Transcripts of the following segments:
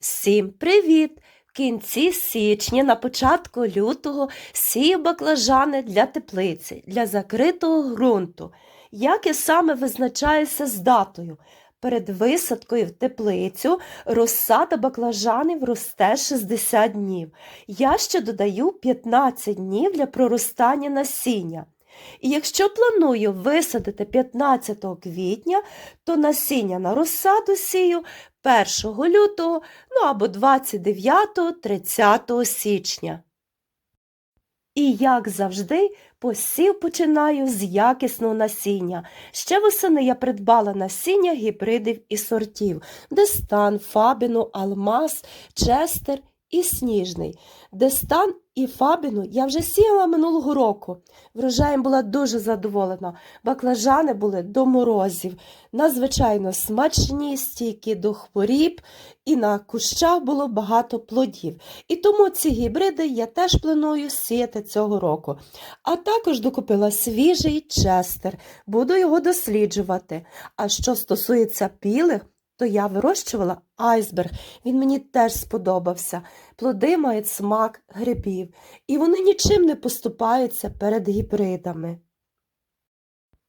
Всім привіт! В кінці січня, на початку лютого сію баклажани для теплиці, для закритого ґрунту. Як я саме визначаюся з датою? Перед висадкою в теплицю розсада баклажанів росте 60 днів. Я ще додаю 15 днів для проростання насіння. І якщо планую висадити 15 квітня, то насіння на розсаду сію 1 лютого, ну або 29-30 січня. І, як завжди, посів починаю з якісного насіння. Ще восени я придбала насіння гібридів і сортів Дестан, Фабіну, Алмаз, Честер і Сніжний. Дестан і Фабіну я вже сіяла минулого року. Врожаєм була дуже задоволена. Баклажани були до морозів, надзвичайно смачні, стійкі до хворіб, і на кущах було багато плодів. І тому ці гібриди я теж планую сіяти цього року. А також докупила свіжий честер, буду його досліджувати. А що стосується білих, то я вирощувала айсберг. Він мені теж сподобався. Плоди мають смак грибів, і вони нічим не поступаються перед гібридами.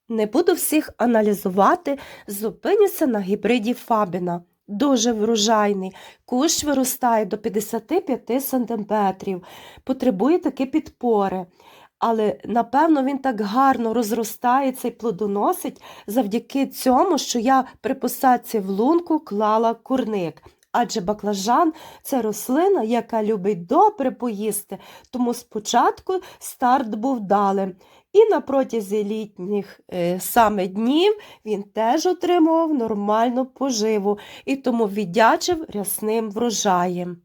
Не буду всіх аналізувати, зупинюся на гібриді Фабіна. Дуже врожайний, кущ виростає до 55 см, потребує таки підпори. Але напевно він так гарно розростається і плодоносить завдяки цьому, що я при посадці в лунку клала курник. Адже баклажан це рослина, яка любить добре поїсти, тому спочатку старт був далим. І на протязі літніх е, саме днів він теж отримував нормальну поживу і тому віддячив рясним врожаєм.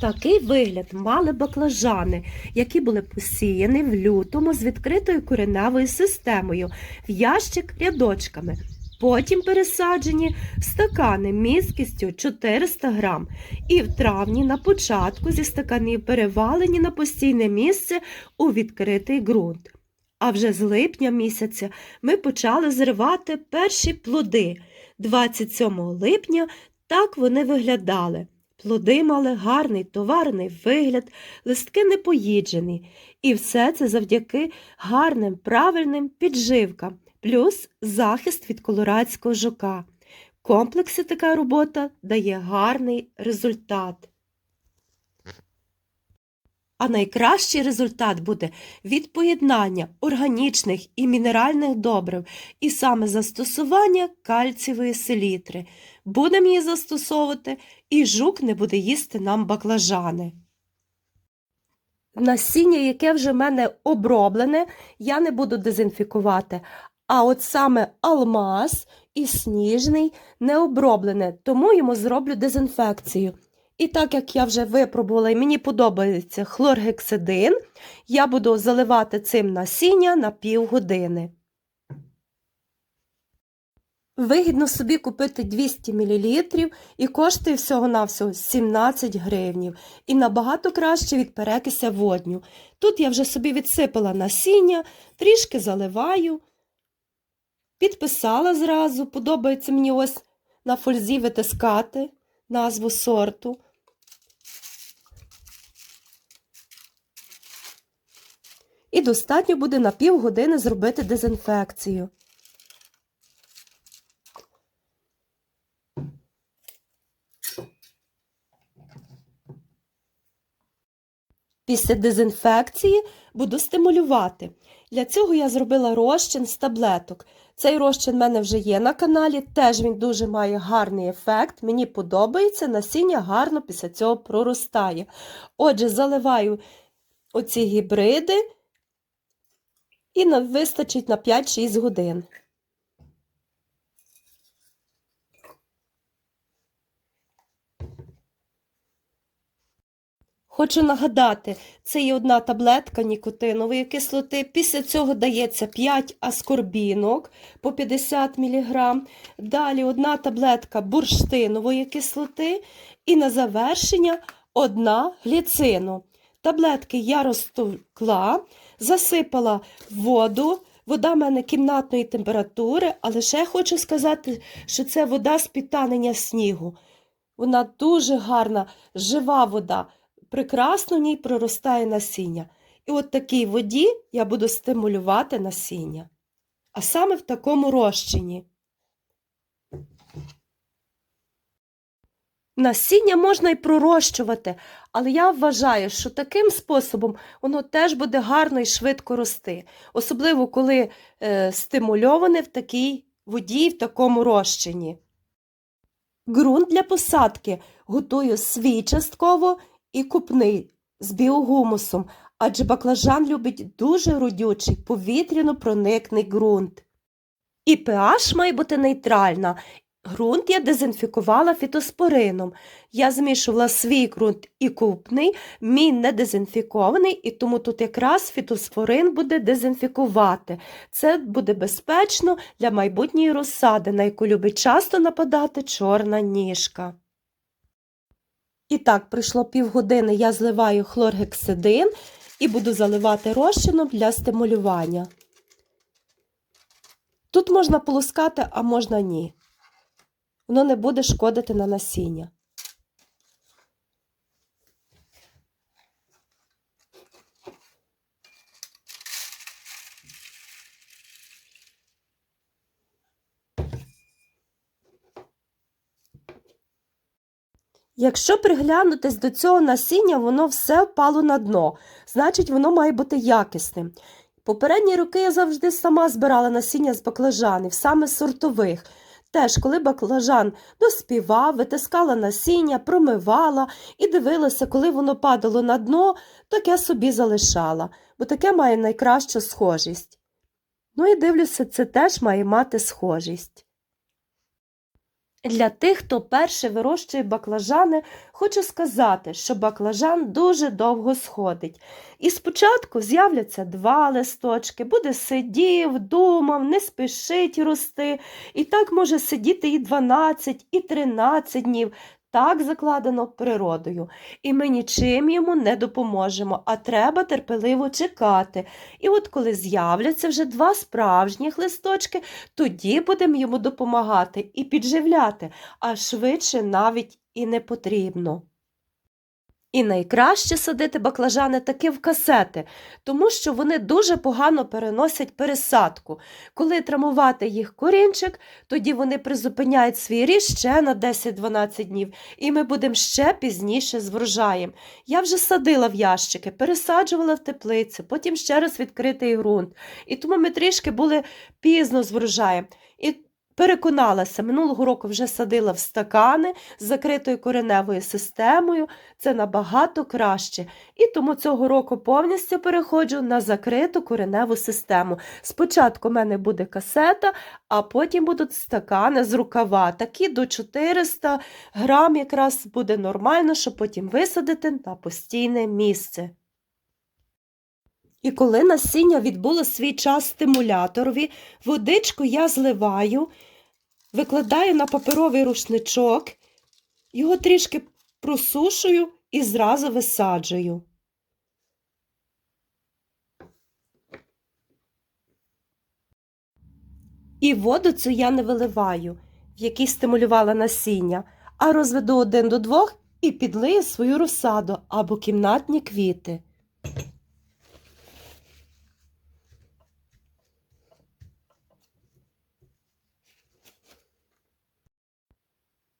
Такий вигляд мали баклажани, які були посіяні в лютому з відкритою кореневою системою в ящик рядочками. Потім пересаджені в стакани міськістю 400 грам. І в травні на початку зі стаканів перевалені на постійне місце у відкритий ґрунт. А вже з липня місяця ми почали зривати перші плоди. 27 липня так вони виглядали. Плоди мали гарний товарний вигляд, листки не поїджені. І все це завдяки гарним правильним підживкам, плюс захист від колорадського жука. В комплексі така робота дає гарний результат. А найкращий результат буде від поєднання органічних і мінеральних добрив і саме застосування кальцієвої селітри. Будемо її застосовувати, і жук не буде їсти нам баклажани. Насіння, яке вже в мене оброблене, я не буду дезінфікувати. А от саме алмаз і сніжний не оброблене, тому йому зроблю дезінфекцію. І так як я вже випробувала і мені подобається хлоргексидин, я буду заливати цим насіння на півгодини. Вигідно собі купити 200 мл і коштує всього-навсього 17 гривнів. І набагато краще від перекися водню. Тут я вже собі відсипала насіння, трішки заливаю, підписала зразу, подобається мені ось на фользі витискати назву сорту. І достатньо буде на півгодини зробити дезінфекцію. Після дезінфекції буду стимулювати. Для цього я зробила розчин з таблеток. Цей розчин в мене вже є на каналі, теж він дуже має гарний ефект. Мені подобається, насіння гарно після цього проростає. Отже, заливаю оці гібриди і вистачить на 5-6 годин. Хочу нагадати, це є одна таблетка нікотинової кислоти. Після цього дається 5 аскорбінок по 50 мг. Далі одна таблетка бурштинової кислоти. І на завершення одна гліцину. Таблетки я розтовкла, засипала воду Вода в мене кімнатної температури, але ще хочу сказати, що це вода з підтанення снігу. Вона дуже гарна, жива вода, прекрасно в ній проростає насіння. І от такій воді я буду стимулювати насіння. А саме в такому розчині. Насіння можна й пророщувати, але я вважаю, що таким способом воно теж буде гарно і швидко рости, особливо коли е, стимульоване в такій воді, в такому розчині. Ґрунт для посадки готую свій частково і купний з біогумусом, адже баклажан любить дуже родючий, повітряно-проникний ґрунт. І pH має бути нейтральна. Ґрунт я дезінфікувала фітоспорином. Я змішувала свій ґрунт і купний, мій не дезінфікований, і тому тут якраз фітоспорин буде дезінфікувати. Це буде безпечно для майбутньої розсади, на яку любить часто нападати чорна ніжка. І так, пройшло півгодини, я зливаю хлоргексидин і буду заливати розчином для стимулювання. Тут можна полоскати, а можна ні. Воно не буде шкодити на насіння. Якщо приглянутись до цього насіння, воно все впало на дно, значить, воно має бути якісним. Попередні роки я завжди сама збирала насіння з баклажанів, саме сортових. Теж, коли баклажан доспівав, витискала насіння, промивала і дивилася, коли воно падало на дно, таке собі залишала, бо таке має найкращу схожість. Ну і дивлюся, це теж має мати схожість. Для тих, хто перше вирощує баклажани, хочу сказати, що баклажан дуже довго сходить. І спочатку з'являться два листочки, буде сидів, думав, не спішить рости. І так може сидіти і 12, і 13 днів. Так закладено природою, і ми нічим йому не допоможемо, а треба терпеливо чекати. І от коли з'являться вже два справжніх листочки, тоді будемо йому допомагати і підживляти, а швидше навіть і не потрібно. І найкраще садити баклажани таки в касети, тому що вони дуже погано переносять пересадку. Коли травмувати їх корінчик, тоді вони призупиняють свій ріст ще на 10-12 днів, і ми будемо ще пізніше з врожаєм. Я вже садила в ящики, пересаджувала в теплицю, потім ще раз відкритий ґрунт. І тому ми трішки були пізно з врожаєм. І Переконалася, минулого року вже садила в стакани з закритою кореневою системою, це набагато краще. І тому цього року повністю переходжу на закриту кореневу систему. Спочатку в мене буде касета, а потім будуть стакани з рукава. Такі до 400 грам якраз буде нормально, щоб потім висадити на постійне місце. І коли насіння відбуло свій час стимуляторові, водичку я зливаю, викладаю на паперовий рушничок, його трішки просушую і зразу висаджую. І воду цю я не виливаю, в якій стимулювала насіння, а розведу один до двох і підлию свою розсаду або кімнатні квіти.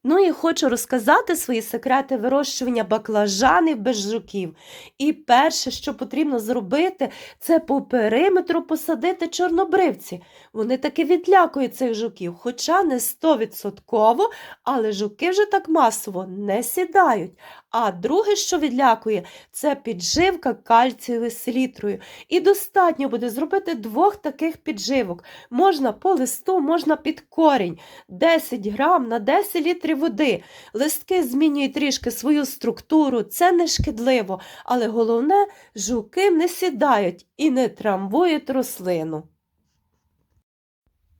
Ну і хочу розказати свої секрети вирощування баклажанів без жуків. І перше, що потрібно зробити, це по периметру посадити чорнобривці. Вони таки відлякують цих жуків, хоча не стовідсотково, але жуки вже так масово не сідають. А друге, що відлякує, це підживка кальцієвою селітрою. І достатньо буде зробити двох таких підживок. Можна по листу, можна під корінь. 10 грам на 10 літрів води. Листки змінюють трішки свою структуру, це не шкідливо, але головне, жуки не сідають і не трамбують рослину.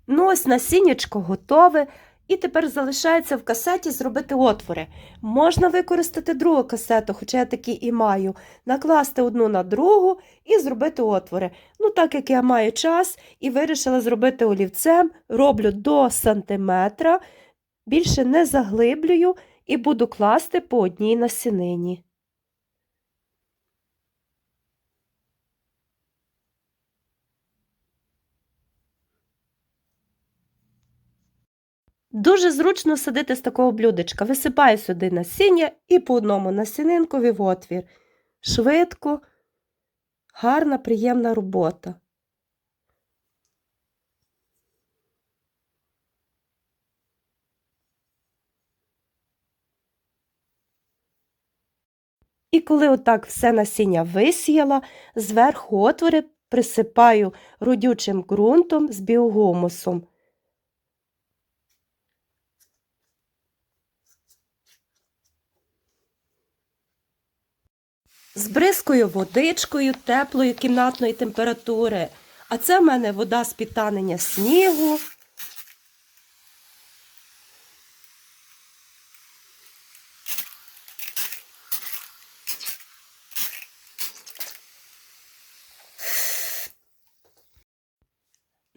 Ну, ось насіннячко готове. І тепер залишається в касеті зробити отвори. Можна використати другу касету, хоча я такі і маю, накласти одну на другу і зробити отвори. Ну, так як я маю час і вирішила зробити олівцем, роблю до сантиметра, більше не заглиблюю і буду класти по одній насінині. Дуже зручно садити з такого блюдечка. Висипаю сюди насіння і по одному насінинкові в отвір. Швидко, гарна, приємна робота. І коли отак все насіння висіяла, зверху отвори присипаю родючим ґрунтом з біогумусом. Збризкою водичкою теплої кімнатної температури. А це в мене вода з підтанення снігу.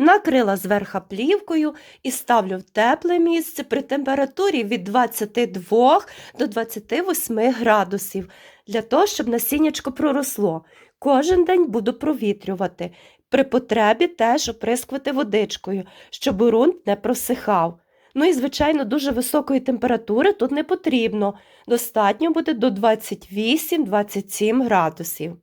Накрила зверха плівкою і ставлю в тепле місце при температурі від 22 до 28 градусів для того, щоб насіннячко проросло. Кожен день буду провітрювати. При потребі теж оприскувати водичкою, щоб ґрунт не просихав. Ну і, звичайно, дуже високої температури тут не потрібно. Достатньо буде до 28-27 градусів.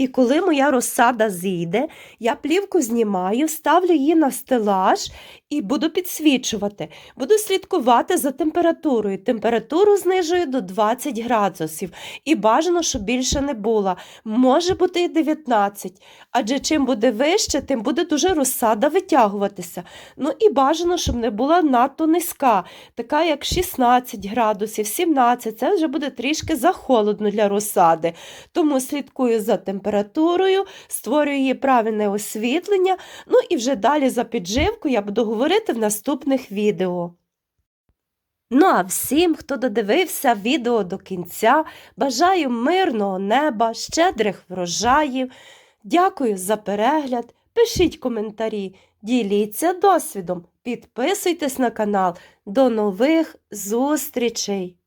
І коли моя розсада зійде, я плівку знімаю, ставлю її на стелаж і буду підсвічувати. Буду слідкувати за температурою. Температуру знижую до 20 градусів. І бажано, щоб більше не було. Може бути і 19. Адже чим буде вище, тим буде дуже розсада витягуватися. Ну і бажано, щоб не була надто низька, така як 16 градусів, 17. Це вже буде трішки захолодно для розсади. Тому слідкую за температурою, створюю її правильне освітлення. Ну і вже далі за підживку я буду говорити в наступних відео. Ну а всім, хто додивився відео до кінця, бажаю мирного неба, щедрих врожаїв. Дякую за перегляд. Пишіть коментарі, діліться досвідом, підписуйтесь на канал. До нових зустрічей!